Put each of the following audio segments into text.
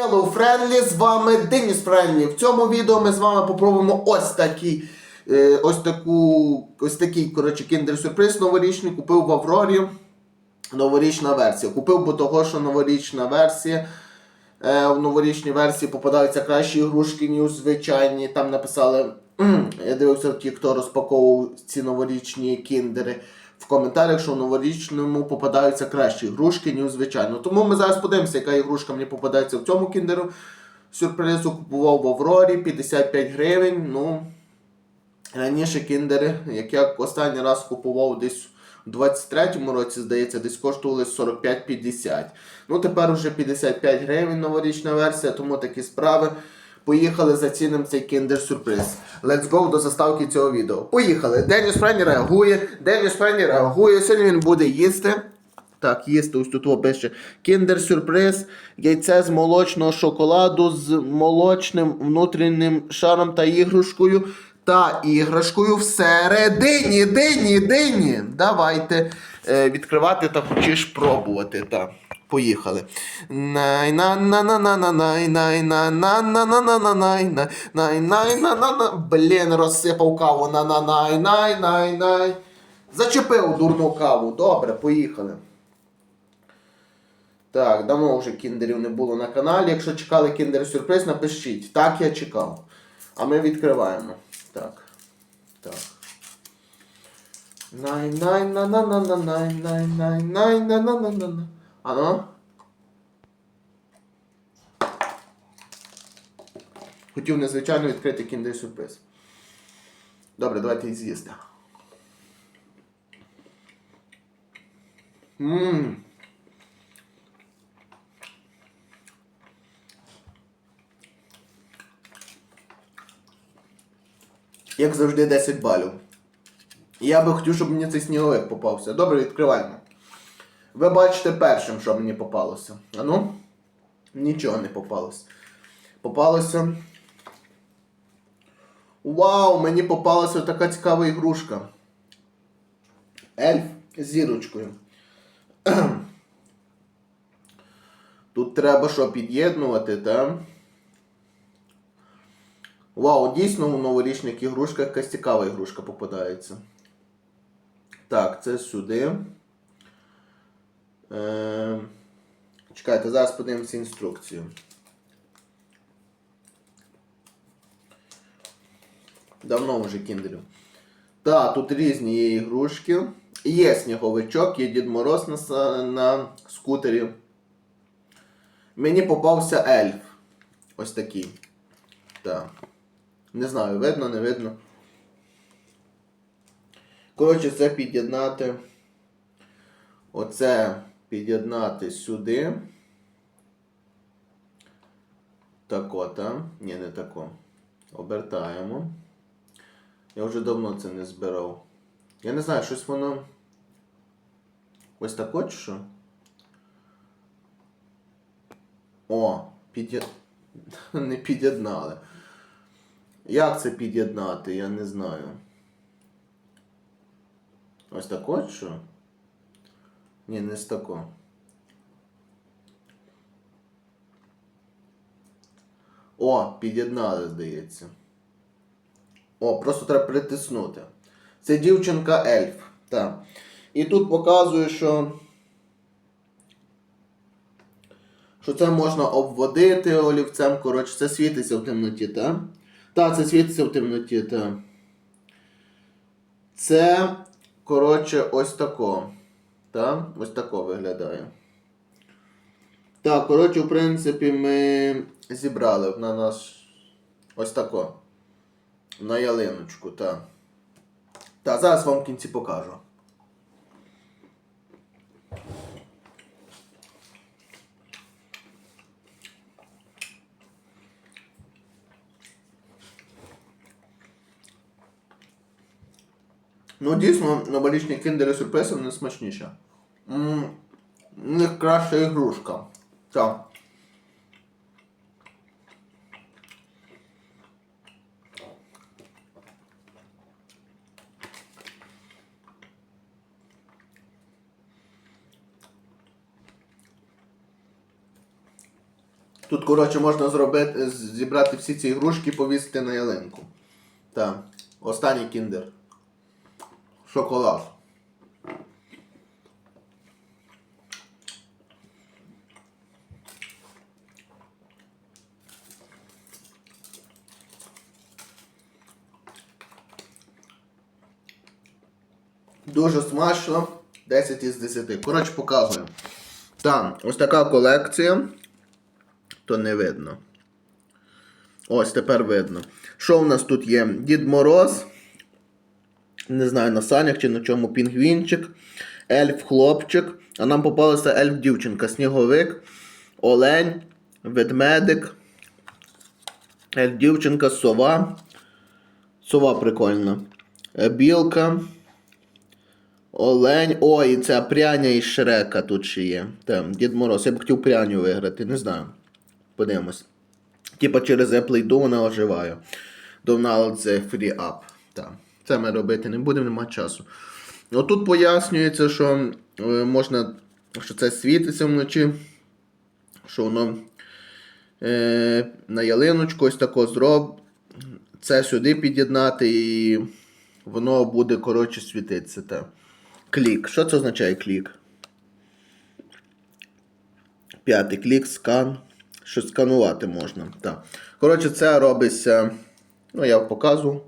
Hello, Friendly, з вами Деніс Френлі. В цьому відео ми з вами попробуємо ось такий, е, ось таку, ось такий, коротше, кіндер-сюрприз новорічний. Купив в Аврорі. Новорічна версія. Купив, бо того, що новорічна версія. Е, в новорічній версії попадаються кращі ігрушки, ніж звичайні. Там написали. Я дивився ті, хто розпаковував ці новорічні кіндери в коментарях, що в новорічному попадаються кращі ігрушки, ніж звичайно. Тому ми зараз подивимося, яка ігрушка мені попадається в цьому кіндеру. Сюрпризу купував в Аврорі 55 гривень. Ну, раніше кіндери, як я останній раз купував десь у 23-му році, здається, десь коштували 45-50. Ну, тепер вже 55 гривень новорічна версія, тому такі справи. Поїхали зацінимо цей кіндер-сюрприз. Let's go до заставки цього відео. Поїхали. Деніс Френі реагує. Деніс Френі реагує. Сьогодні він буде їсти. Так, їсти ось тут пише. Кіндер-сюрприз, яйце з молочного шоколаду з молочним внутрішнім шаром та іграшкою. Та іграшкою всередині, дині, дині. Давайте відкривати та хочеш пробувати. Так. Поїхали. Блін, розсипав каву на на най най най най Зачепив дурну каву. Добре, поїхали. Так, давно вже кіндерів не було на каналі. Якщо чекали кіндер сюрприз, напишіть. Так, я чекав. А ми відкриваємо. Так. Так. Най най на на на на най най най най на на на на на? Хотів незвичайно відкрити кіндер сюрприз. Добре, давайте її з'їсти. Ммм. Як завжди 10 балів. Я би хотів, щоб мені цей сніговик попався. Добре, відкриваємо. Ви бачите першим, що мені попалося. А ну? Нічого не попалося. Попалося. Вау, мені попалася така цікава ігрушка. Ельф з зірочкою. Тут треба що під'єднувати, так? Вау, дійсно у новорічних ігрушках якась цікава ігрушка попадається. Так, це сюди. Е, чекайте, зараз подивимося інструкцію. Давно вже кіндерю. Так, тут різні є ігрушки. Є сніговичок, є Дід Мороз на, на скутері. Мені попався ельф. Ось такий. Так. Не знаю, видно, не видно. Коротше, це під'єднати. Оце під'єднати сюди. Тако, та? Ні, не тако. Обертаємо. Я вже давно це не збирав. Я не знаю, щось воно. Ось тако чи що? О, під'єд... не під'єднали. Як це під'єднати, я не знаю. Ось тако що? Ні, не з тако. О, під'єднали, здається. О, просто треба притиснути. Це дівчинка ельф. Так. І тут показує, що. Що це можна обводити олівцем. Коротше, це світиться в темноті, так? Так, це світиться в темноті, так. Це, коротше, ось тако. Так? Ось тако виглядає. Так, коротше, в принципі, ми зібрали на наш. Ось тако. На ялиночку, так. Та зараз вам в кінці покажу. Ну, дійсно, новорічні кіндери сюрпризи не смачніші. М, У них краща ігрушка. Так. Тут, коротше, можна зробити, зібрати всі ці ігрушки і повісити на ялинку. Так. Останній кіндер. Шоколад. Дуже смачно. 10 із 10. Коротше, показую. Там, ось така колекція. То не видно. Ось тепер видно. Що в нас тут є? Дід Мороз. Не знаю, на санях чи на чому пінгвінчик. Ельф хлопчик. А нам попалася ельф дівчинка. Сніговик, олень, ведмедик. Ельф дівчинка, сова. Сова прикольна. Е, Білка. Олень. Ой, і ця пряня із Шрека тут ще є. Там, Дід Мороз. Я б хотів пряню виграти, не знаю. Подивимось. Типа через Apple йду вона оживає. Donald the Free Up. Так. Це ми робити не будемо, нема часу. Ну тут пояснюється, що е, можна, що це світиться вночі, що воно е, на ялиночку ось тако зроб. Це сюди під'єднати і воно буде, коротше, світитися. Так. Клік. Що це означає клік? П'ятий клік, скан. Що сканувати можна. Так. Коротше, це робиться. Ну, я показую.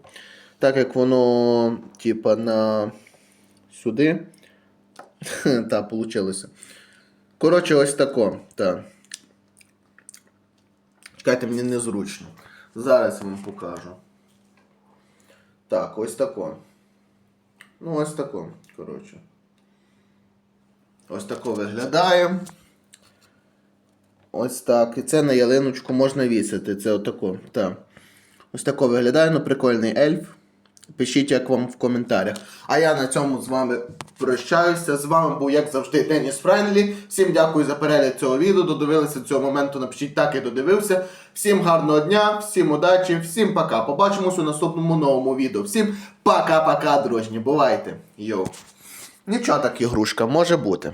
Так як воно, типа, на сюди. Так, вийшло. Коротше, ось тако. Так. Чекайте, мені незручно. Зараз я вам покажу. Так, ось тако. Ну, ось тако, коротше. Ось тако виглядає. Ось так. І це на ялиночку можна вісити. Це отако. Так. Ось тако виглядає, ну прикольний ельф. Пишіть, як вам в коментарях. А я на цьому з вами прощаюся. З вами був, як завжди, Деніс Френлі. Всім дякую за перегляд цього відео. Додивилися цього моменту. Напишіть так, я додивився. Всім гарного дня, всім удачі, всім пока. Побачимось у наступному новому відео. Всім пока-пока, дружні. Бувайте. Йоу. Нічого так ігрушка, може бути.